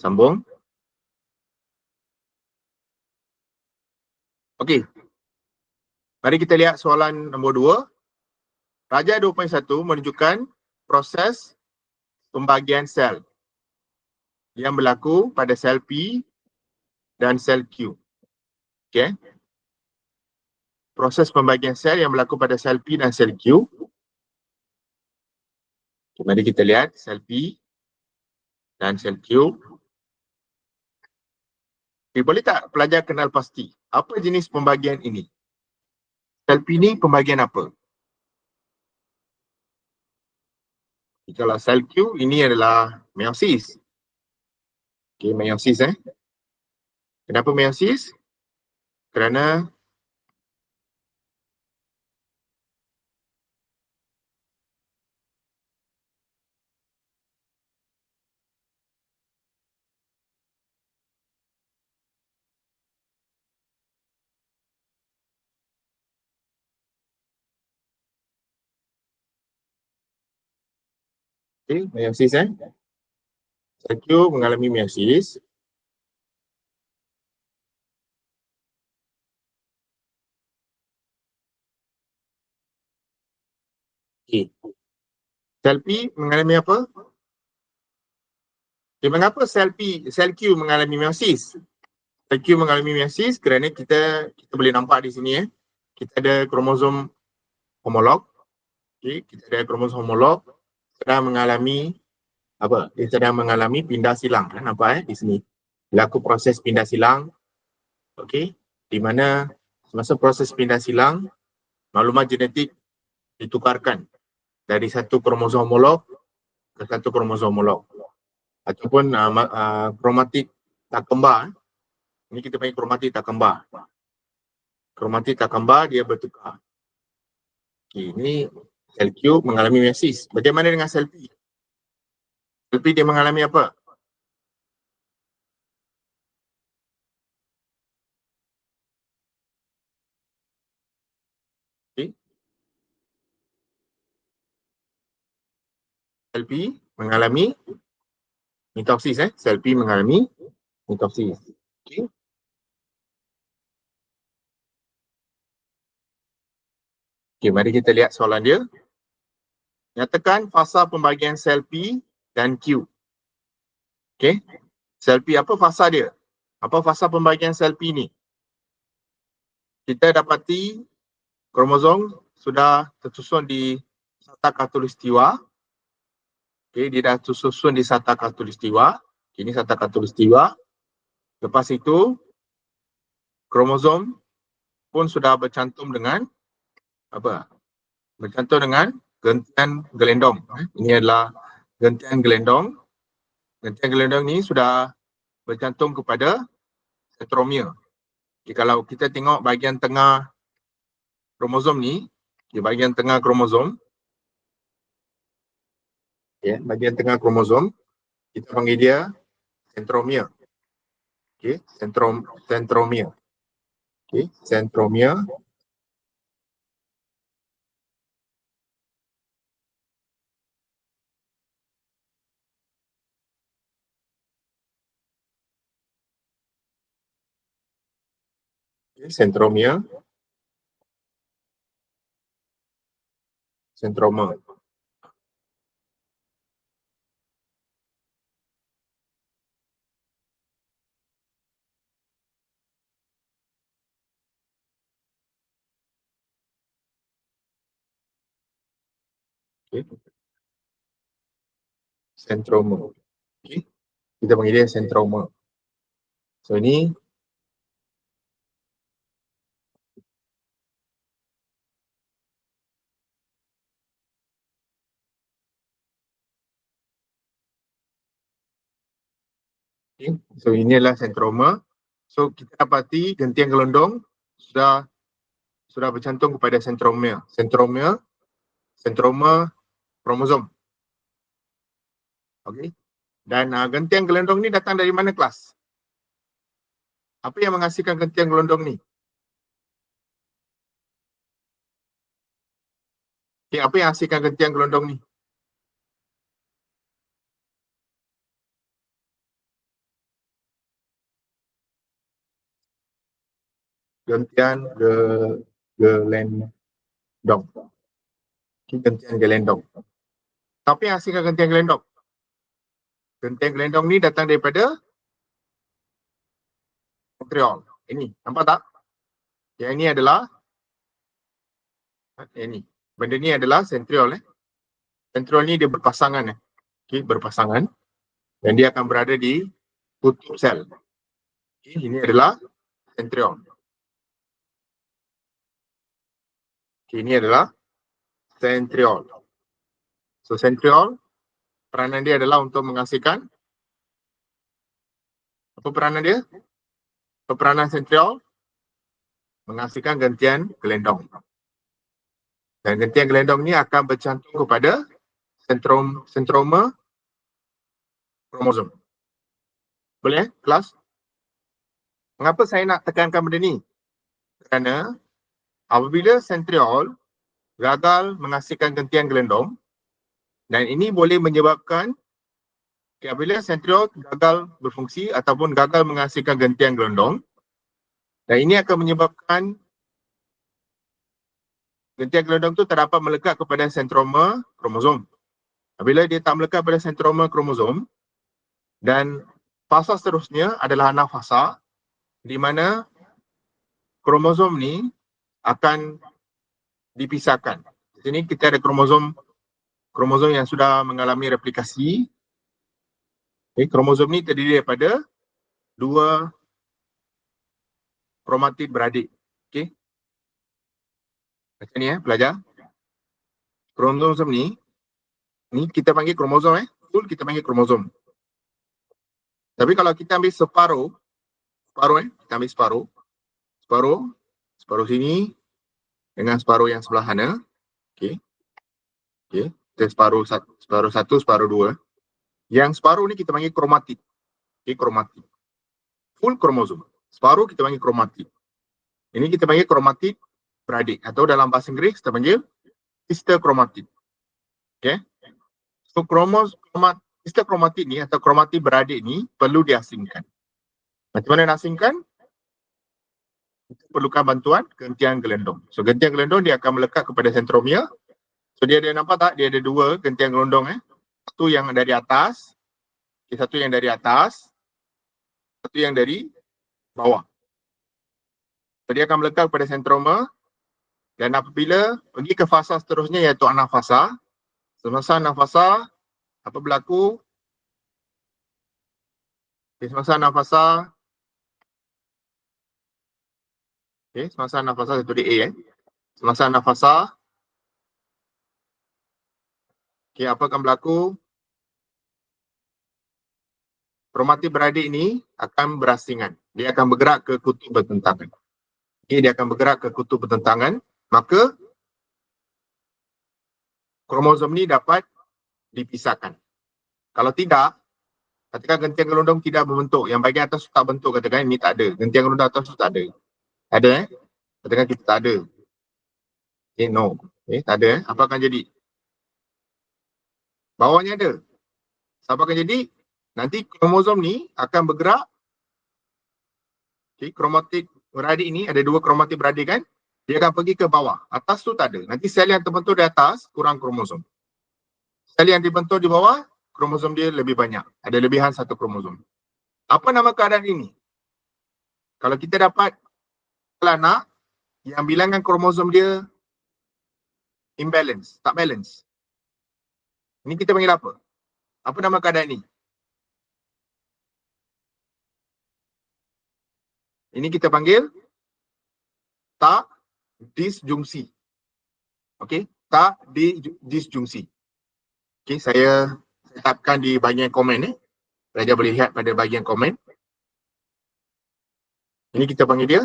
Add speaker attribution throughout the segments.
Speaker 1: sambung. Okey. Mari kita lihat soalan nombor dua. Raja 2.1 menunjukkan proses pembagian sel yang berlaku pada sel P dan sel Q. Okey. Proses pembagian sel yang berlaku pada sel P dan sel Q. Okay, mari kita lihat sel P dan sel Q. Okay, boleh tak pelajar kenal pasti apa jenis pembagian ini? Sel P ni pembagian apa? Kalau sel Q ini adalah meiosis. Okey, meiosis eh. Kenapa meiosis? Kerana Okay, meiosis eh. Thank you mengalami meiosis. Sel P mengalami apa? Okay, mengapa sel P, sel Q mengalami meiosis? Sel Q mengalami meiosis kerana kita kita boleh nampak di sini eh. Kita ada kromosom homolog. Okay, kita ada kromosom homolog sedang mengalami apa? Dia sedang mengalami pindah silang. Nampak eh di sini. Berlaku proses pindah silang. Okey. Di mana semasa proses pindah silang, maklumat genetik ditukarkan dari satu kromosom homolog ke satu kromosom homolog. Ataupun uh, uh, kromatik tak kembar. Eh. Ini kita panggil kromatik tak kembar. Kromatik tak kembar dia bertukar. Okay, ini Sel Q mengalami meiosis. Bagaimana dengan sel P? Sel P dia mengalami apa? Sel P mengalami mitoksis eh. Sel P mengalami mitoksis. Okay, mari kita lihat soalan dia. Nyatakan fasa pembagian sel P dan Q. Okay. Sel P apa fasa dia? Apa fasa pembagian sel P ni? Kita dapati kromosom sudah tersusun di sata katulistiwa. Okay, dia dah tersusun di sata katulistiwa. Ini sata katulistiwa. Lepas itu, kromosom pun sudah bercantum dengan apa? Bercantum dengan gentian gelendong eh. ini adalah gentian gelendong. Gentian gelendong ni sudah bercantum kepada centromere okay, kalau kita tengok bahagian tengah kromosom ni di bahagian tengah kromosom ya yeah, bahagian tengah kromosom kita panggil dia centromere okey centrom centromere okey centromere Centromia. Centroma. Okay. Centroma. Okay. Kita panggil dia centroma. So ini Okay. So ini adalah sentroma. So kita dapati gentian gelondong sudah sudah bercantum kepada sentromere. Sentromere, sentroma kromosom. Okay. Dan uh, gentian gelondong ni datang dari mana kelas? Apa yang menghasilkan gentian gelondong ni? Okay, apa yang hasilkan gentian gelondong ni? Gentian ge gelendong. Gentian gelendong. Tapi yang hasilkan gentian gelendong. Gentian gelendong ni datang daripada centriole. Ini, nampak tak? Yang ini adalah ini. Benda ni adalah centriole eh. Centriole ni dia berpasangan eh. Okay, berpasangan. Dan dia akan berada di kutub sel. Okay, ini adalah centriole. Okay, ini adalah centriole. So centriole peranan dia adalah untuk menghasilkan apa peranan dia? Peranan centriole menghasilkan gentian gelendong. Dan gentian gelendong ni akan bercantum kepada sentrom sentroma kromosom. Boleh eh, kelas? Mengapa saya nak tekankan benda ni? Kerana apabila centriole gagal menghasilkan gentian gelendong dan ini boleh menyebabkan apabila centriole gagal berfungsi ataupun gagal menghasilkan gentian gelendong dan ini akan menyebabkan gentian gelendong tu terdapat melekat kepada sentroma kromosom. Apabila dia tak melekat pada sentroma kromosom dan fasa seterusnya adalah anak fasa di mana kromosom ni akan dipisahkan. Di sini kita ada kromosom kromosom yang sudah mengalami replikasi. Okay, kromosom ni terdiri daripada dua kromatid beradik. Okay. Macam ni eh, pelajar. Kromosom ni, ni kita panggil kromosom eh. Full kita panggil kromosom. Tapi kalau kita ambil separuh, separuh eh, kita ambil separuh, separuh, separuh sini dengan separuh yang sebelah sana, okay, okay, kita separuh satu, separuh satu, separuh dua. Yang separuh ni kita panggil kromatid, okay, kromatid, full kromosom. Separuh kita panggil kromatid. Ini kita panggil kromatid beradik atau dalam bahasa Inggeris kita panggil sister kromatid. Okay. So kromos, kromat, sistem kromatik ni atau kromatik beradik ni perlu diasingkan. Macam mana nak asingkan? Perlukan bantuan gentian gelendong. So gentian gelendong dia akan melekat kepada sentromia. So dia ada nampak tak? Dia ada dua gentian gelendong eh. Satu yang dari atas. Satu yang dari atas. Satu yang dari bawah. So dia akan melekat kepada sentroma. Dan apabila pergi ke fasa seterusnya iaitu anafasa. Semasa anafasa apa berlaku semasa nafasa okay, semasa nafasa itu di A eh. semasa nafasa okay, apa akan berlaku kromatik beradik ini akan berasingan dia akan bergerak ke kutub bertentangan okay, dia akan bergerak ke kutub bertentangan maka kromosom ni dapat dipisahkan. Kalau tidak, katakan gentian gelondong tidak membentuk. Yang bagian atas tak bentuk katakan ini tak ada. Gentian gelondong atas tak ada. Ada eh? Katakan kita tak ada. Okay, no. Okay, tak ada eh? Apa akan jadi? Bawahnya ada. Apa akan jadi? Nanti kromosom ni akan bergerak. Okay, kromatik beradik ini, ada dua kromatik beradik kan? Dia akan pergi ke bawah. Atas tu tak ada. Nanti sel yang terbentuk di atas kurang kromosom. Sekali yang dibentuk di bawah, kromosom dia lebih banyak. Ada lebihan satu kromosom. Apa nama keadaan ini? Kalau kita dapat anak yang bilangan kromosom dia imbalance, tak balance. Ini kita panggil apa? Apa nama keadaan ini? Ini kita panggil tak disjungsi. Okey, tak disjungsi. Okay, saya tetapkan di bahagian komen ni. Eh. Pelajar boleh lihat pada bahagian komen. Ini kita panggil dia.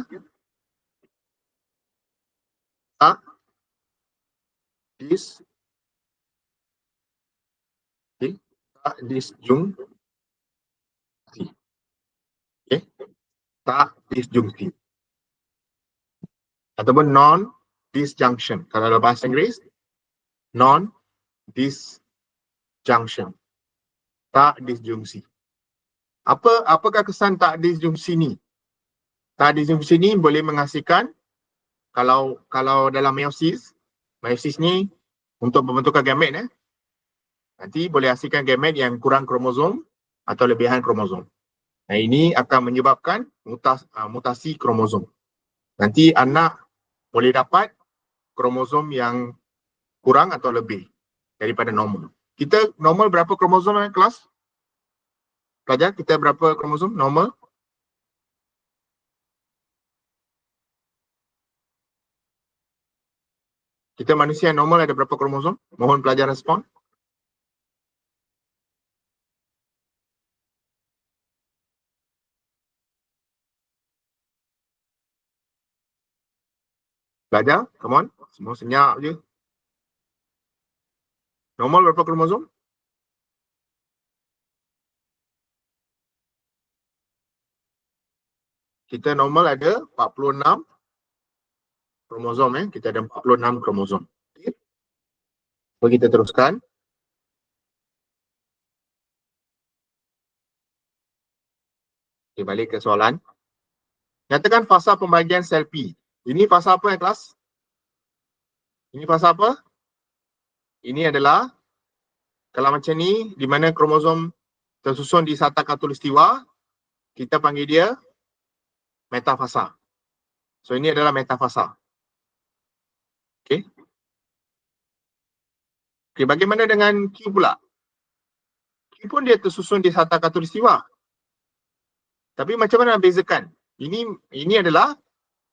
Speaker 1: Tak. Dis. Okay. Tak disjungsi. Okay. Tak disjungsi. Ataupun non-disjunction. Kalau dalam bahasa Inggeris, non-disjunction junction. Tak disjungsi. Apa apakah kesan tak disjungsi ni? tahap distribusi ni boleh menghasilkan kalau kalau dalam meiosis, meiosis ni untuk pembentukan gamet eh, nanti boleh hasilkan gamet yang kurang kromosom atau lebihan kromosom. Nah ini akan menyebabkan mutas, uh, mutasi kromosom. Nanti anak boleh dapat kromosom yang kurang atau lebih daripada normal. Kita normal berapa kromosom eh, kelas? Pelajar, kita berapa kromosom normal? Kita manusia yang normal ada berapa kromosom? Mohon pelajar respon. Pelajar, come on. Semua senyap je. Normal berapa kromosom? Kita normal ada 46 kromosom eh. Kita ada 46 kromosom. Okay. So kita teruskan. Okay, balik ke soalan. Nyatakan fasa pembagian sel P. Ini fasa apa ya kelas? Ini fasa apa? Ini adalah kalau macam ni di mana kromosom tersusun di sata katulistiwa kita panggil dia metafasa. So ini adalah metafasa. Okey. Okey, bagaimana dengan Q pula? Q pun dia tersusun di sata katulistiwa. Tapi macam mana nak bezakan? Ini ini adalah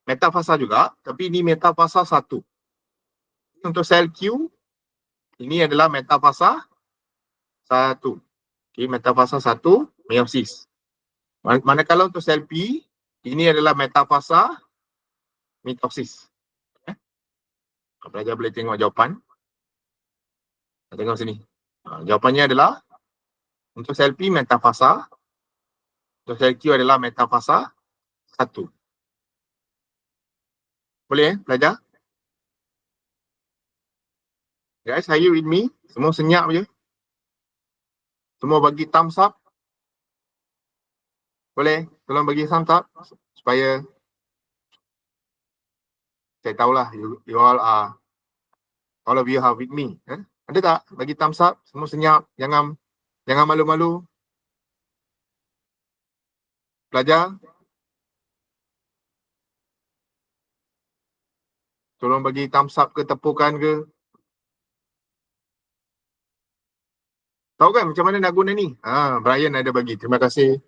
Speaker 1: metafasa juga, tapi ini metafasa satu. Untuk sel Q, ini adalah metafasa satu. Okay, metafasa satu, meiosis. Manakala untuk sel P, ini adalah metafasa mitosis. Pelajar boleh tengok jawapan. Tengok sini. Ha, jawapannya adalah untuk sel P metafasa. Untuk sel Q adalah metafasa satu. Boleh eh pelajar? Guys, are you with me? Semua senyap je. Semua bagi thumbs up. Boleh? Tolong bagi thumbs up supaya saya tahulah you, you all are all of you are with me. Eh? Ada tak bagi thumbs up? Semua senyap. Jangan jangan malu-malu. Pelajar. Tolong bagi thumbs up ke tepukan ke. Tahu kan macam mana nak guna ni? Ha, Brian ada bagi. Terima kasih.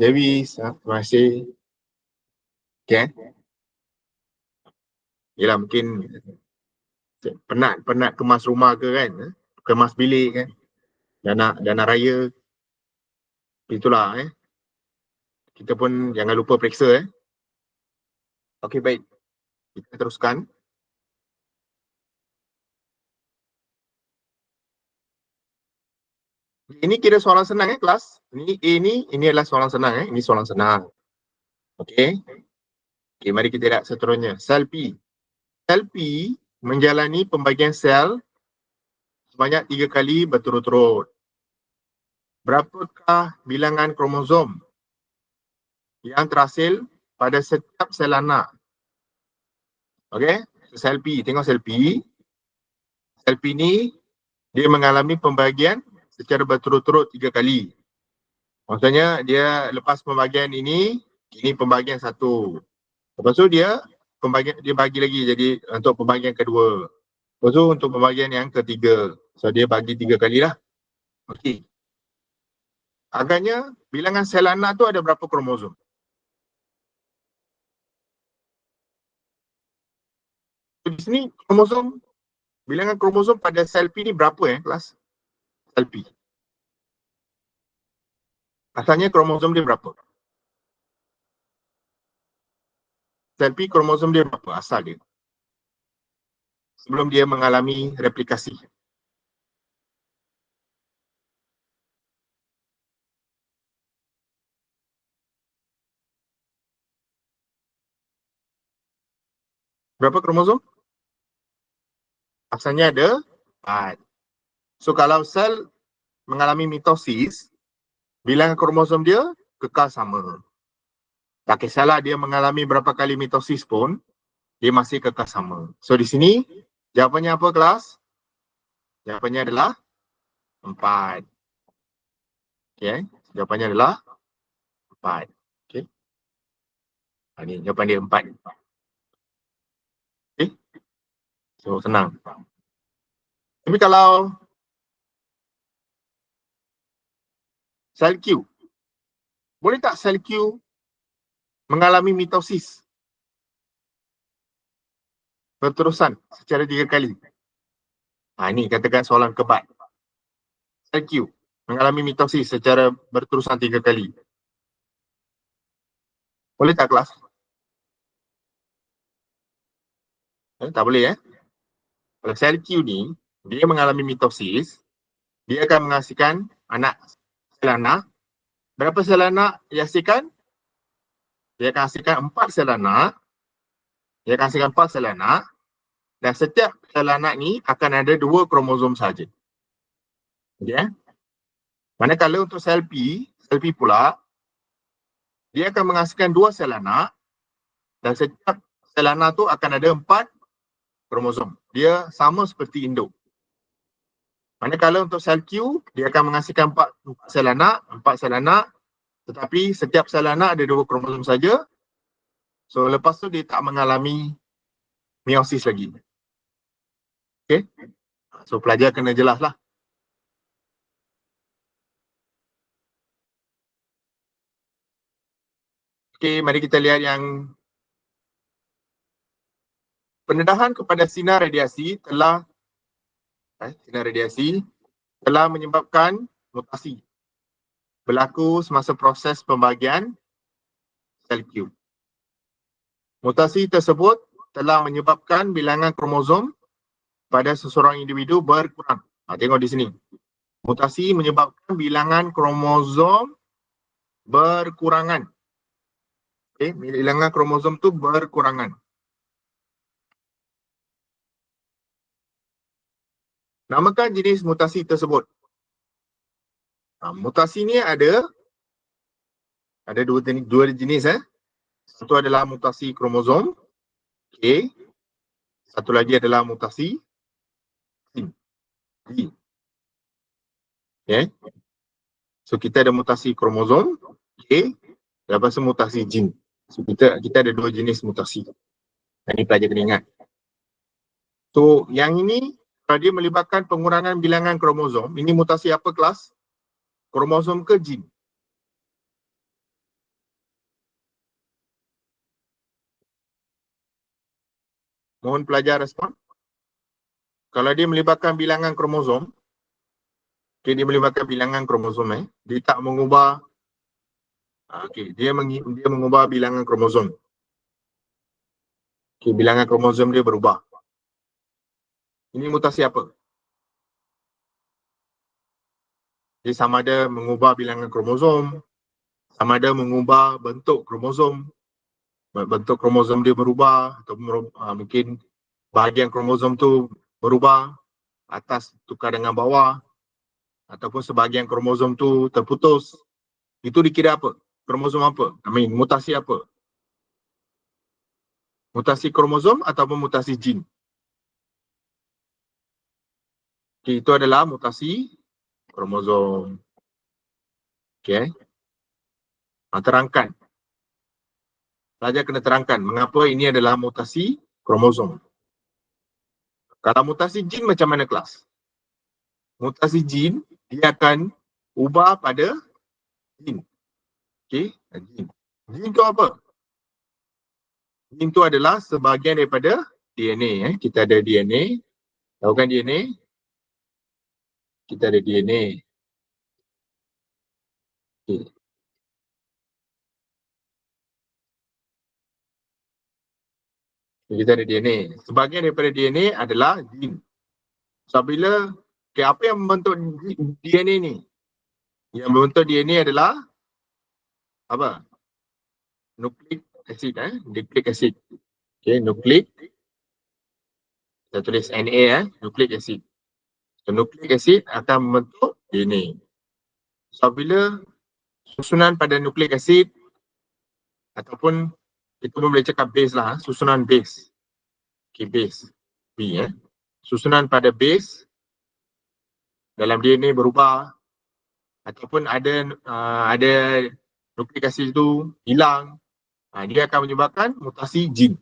Speaker 1: Davis, ha, terima kasih. Okay. Yelah mungkin penat penat kemas rumah ke kan eh? kemas bilik kan. Dana dana raya. Itulah eh. Kita pun jangan lupa periksa eh. Okey baik. Kita teruskan. Ini kira soalan senang eh kelas? Ini A ni ini adalah soalan senang eh. Ini soalan senang. Okey. Okey mari kita lihat seterusnya. Sel P sel P menjalani pembagian sel sebanyak tiga kali berturut-turut. Berapakah bilangan kromosom yang terhasil pada setiap sel anak? Okey, sel P, tengok sel P. Sel P ni dia mengalami pembagian secara berturut-turut tiga kali. Maksudnya dia lepas pembagian ini, ini pembagian satu. Lepas tu dia pembagian dia bagi lagi jadi untuk pembagian kedua. Lepas tu untuk pembagian yang ketiga. So dia bagi tiga kali lah. Okey. Agaknya bilangan sel anak tu ada berapa kromosom? So, di sini kromosom bilangan kromosom pada sel P ni berapa eh kelas? Sel P. Asalnya kromosom dia berapa? P kromosom dia berapa? Asal dia. Sebelum dia mengalami replikasi. Berapa kromosom? Asalnya ada 4 so kalau sel mengalami mitosis bilangan kromosom dia kekal sama Tak kisahlah dia mengalami berapa kali mitosis pun, dia masih kekal sama. So di sini, jawapannya apa kelas? Jawapannya adalah empat. Okay, jawapannya adalah empat. Okay. Ini ha, jawapan dia empat. Okay. So senang. Tapi kalau sel Q, boleh tak sel Q mengalami mitosis berterusan secara tiga kali. Ha, ini katakan soalan kebat. Sel Q mengalami mitosis secara berterusan tiga kali. Boleh tak kelas? Eh, tak boleh eh. Kalau sel Q ni, dia mengalami mitosis, dia akan menghasilkan anak sel anak. Berapa sel anak dia hasilkan? Dia akan hasilkan empat sel anak. Dia akan hasilkan empat sel anak. Dan setiap sel anak ni akan ada dua kromosom saja. Okay. Eh? Manakala untuk sel P, sel P pula, dia akan menghasilkan dua sel anak. Dan setiap sel anak tu akan ada empat kromosom. Dia sama seperti induk. Manakala untuk sel Q, dia akan menghasilkan empat, empat sel anak, empat sel anak tetapi setiap sel anak ada dua kromosom saja. So lepas tu dia tak mengalami meiosis lagi. Okay. So pelajar kena jelas lah. Okay, mari kita lihat yang pendedahan kepada sinar radiasi telah eh, sinar radiasi telah menyebabkan mutasi berlaku semasa proses pembagian sel Q. Mutasi tersebut telah menyebabkan bilangan kromosom pada seseorang individu berkurang. Ha, tengok di sini. Mutasi menyebabkan bilangan kromosom berkurangan. Okay, bilangan kromosom tu berkurangan. Namakan jenis mutasi tersebut. Ha, mutasi ni ada ada dua jenis, dua jenis eh. Satu adalah mutasi kromosom K. Satu lagi adalah mutasi G. Okay. So kita ada mutasi kromosom K. Lepas tu mutasi gene. So kita kita ada dua jenis mutasi. Ini pelajar kena ingat. So yang ini kalau dia melibatkan pengurangan bilangan kromosom, ini mutasi apa kelas? Kromosom ke jin? Mohon pelajar respon. Kalau dia melibatkan bilangan kromosom, okay, dia melibatkan bilangan kromosom eh, dia tak mengubah ah, okay, dia, meng, dia mengubah bilangan kromosom. Okay, bilangan kromosom dia berubah. Ini mutasi apa? Dia sama ada mengubah bilangan kromosom, sama ada mengubah bentuk kromosom. Bentuk kromosom dia berubah atau uh, mungkin bahagian kromosom tu berubah atas tukar dengan bawah ataupun sebahagian kromosom tu terputus. Itu dikira apa? Kromosom apa? I mean, mutasi apa? Mutasi kromosom ataupun mutasi jin? Okay, itu adalah mutasi kromosom. Okay. Ha, terangkan. Pelajar kena terangkan mengapa ini adalah mutasi kromosom. Kalau mutasi jin macam mana kelas? Mutasi jin dia akan ubah pada jin. Okay, jin. Jin tu apa? Jin tu adalah sebahagian daripada DNA. Eh. Kita ada DNA. Tahu kan DNA? Kita ada DNA. Okay. Kita ada DNA. Sebahagian daripada DNA adalah gene. So bila okay, apa yang membentuk DNA ni? Yang membentuk DNA adalah apa? Nucleic acid eh, nucleic acid. Okay, nucleic. Kita tulis Na eh, nucleic acid. So, nucleic acid akan membentuk DNA. So, bila susunan pada nucleic acid ataupun kita pun boleh cakap base lah, ha, susunan base. Okay, base. B eh. Susunan pada base dalam DNA berubah ataupun ada uh, ada nukleik asid itu hilang, uh, dia akan menyebabkan mutasi jin.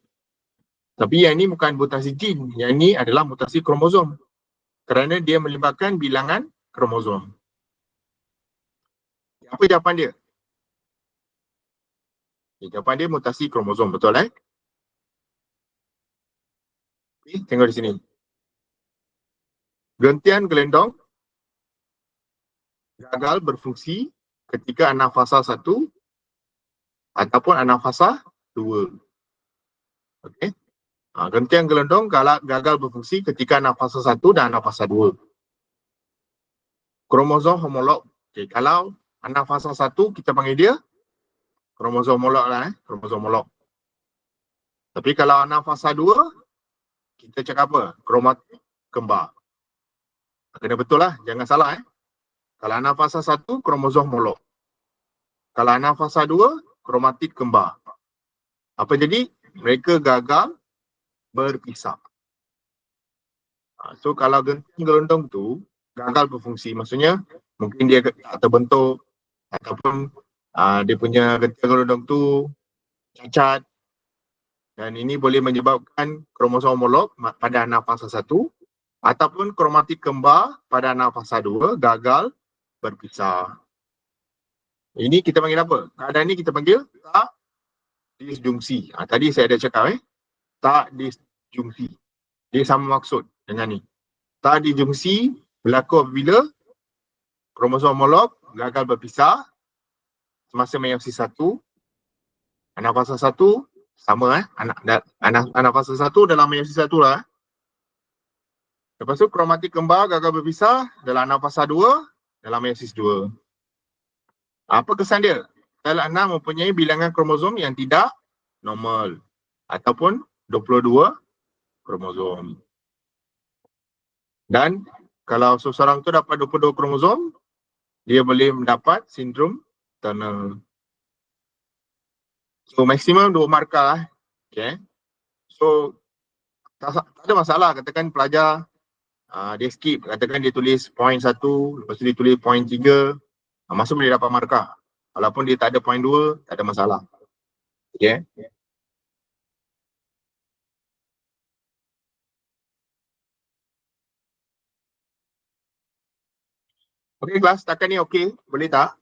Speaker 1: Tapi yang ini bukan mutasi jin, yang ini adalah mutasi kromosom. Kerana dia melibatkan bilangan kromosom. Apa jawapan dia? Okay, jawapan dia mutasi kromosom, betul eh? Okay, tengok di sini. Gentian gelendong gagal berfungsi ketika anafasa satu ataupun anafasa dua. Okey. Ha, gentian gelendong gagal berfungsi ketika anafasa satu dan anafasa dua. Kromosom homolog. Okay, kalau anafasa satu kita panggil dia kromosom homolog lah eh, kromosom homolog. Tapi kalau anafasa dua kita cakap apa? Kromatik kembar. Kena betul lah, jangan salah eh. Kalau anak fasa satu, kromosom homolog. Kalau anak fasa dua, kromatik kembar. Apa jadi? Mereka gagal berpisah. Ha, so kalau genting gelondong tu gagal berfungsi, maksudnya mungkin dia tak terbentuk ataupun uh, dia punya genting gelondong tu cacat dan ini boleh menyebabkan kromosom homolog pada anak fasa satu ataupun kromatik kembar pada anak fasa dua gagal berpisah. Ini kita panggil apa? Keadaan ni kita panggil tak disjungsi. Ha, tadi saya ada cakap eh. Tak disjungsi. Dia sama maksud dengan ni. Tak disjungsi berlaku apabila kromosom homolog gagal berpisah semasa meiosis satu. Anak fasa satu sama eh. Anak, anak, anak fasa satu dalam meiosis satu lah. Eh. Lepas tu kromatik kembar gagal berpisah dalam anak fasa dua dalam meiosis 2. Apa kesan dia? Sel 6 mempunyai bilangan kromosom yang tidak normal ataupun 22 kromosom. Dan kalau seseorang tu dapat 22 kromosom, dia boleh mendapat sindrom Turner. So maksimum dua markah lah. Okay. So tak, tak ada masalah katakan pelajar uh, dia skip katakan dia tulis point satu lepas tu dia tulis point tiga uh, masuk boleh dapat markah walaupun dia tak ada point dua tak ada masalah okay Okay kelas, setakat ni okay, boleh tak?